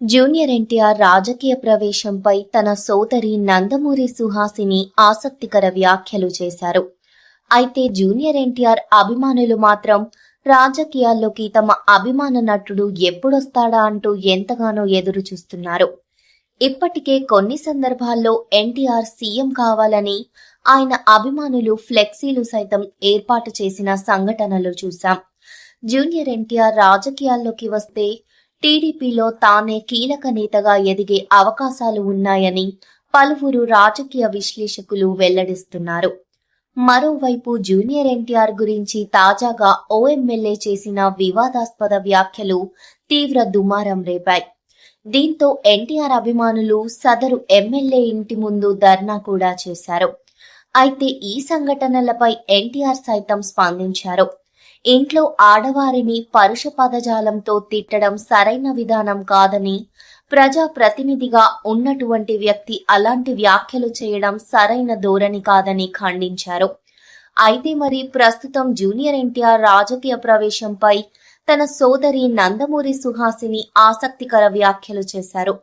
Junior NTR రాజకీయ ప్రవేశంపై తన సోదరి నందమూరి సుహాసిని ఆసక్తికర వ్యాఖ్యలు చేశారు. అయితే జూనియర్ ఎన్టీఆర్ అభిమానులు మాత్రం రాజకీయాల్లోకి తమ అభిమాన నటుడు ఎప్పుడొస్తాడా అంటూ ఎంతగానో ఎదురు చూస్తున్నారు ఇప్పటికే కొన్ని సందర్భాల్లో ఎన్టీఆర్ సీఎం కావాలని ఆయన అభిమానులు ఫ్లెక్సీలు సైతం ఏర్పాటు చేసిన సంఘటనలు చూశాం. జూనియర్ ఎన్టీఆర్ రాజకీయాల్లోకి వస్తే టీడీపీలో తానే కీలక నేతగా ఎదిగే అవకాశాలు ఉన్నాయని పలువురు రాజకీయ విశ్లేషకులు వెల్లడిస్తున్నారు. మరోవైపు జూనియర్ ఎన్టీఆర్ గురించి తాజాగా ఓ చేసిన వివాదాస్పద వ్యాఖ్యలు తీవ్ర దుమారం రేపాయి. దీంతో ఎన్టీఆర్ అభిమానులు సదరు ఎమ్మెల్యే ఇంటి ముందు ధర్నా కూడా చేశారు. అయితే ఈ సంఘటనలపై ఎన్టీఆర్ సైతం స్పందించారు. ఇంట్లో ఆడవారిని పరుష పదజాలంతో తిట్టడం సరైన విధానం కాదని ప్రజా ప్రతినిధిగా ఉన్నటువంటి వ్యక్తి అలాంటి వ్యాఖ్యలు చేయడం సరైన ధోరణి కాదని ఖండించారు. అయితే మరి ప్రస్తుతం జూనియర్ ఎన్టీఆర్ రాజకీయ ప్రవేశంపై తన సోదరి నందమూరి సుహాసిని ఆసక్తికర వ్యాఖ్యలు చేశారు.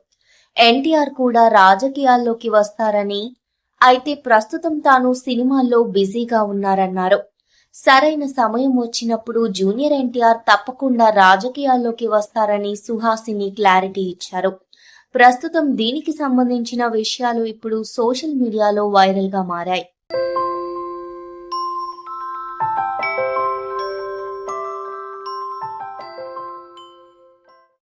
ఎన్టీఆర్ కూడా రాజకీయాల్లోకి వస్తారని అయితే ప్రస్తుతం తాను సినిమాల్లో బిజీగా ఉన్నారన్నారు. సరైన సమయం వచ్చినప్పుడు జూనియర్ ఎన్టీఆర్ తప్పకుండా రాజకీయాల్లోకి వస్తారని సుహాసిని క్లారిటీ ఇచ్చారు. ప్రస్తుతం దీనికి సంబంధించిన విషయాలు ఇప్పుడు సోషల్ మీడియాలో వైరల్గా మారాయి.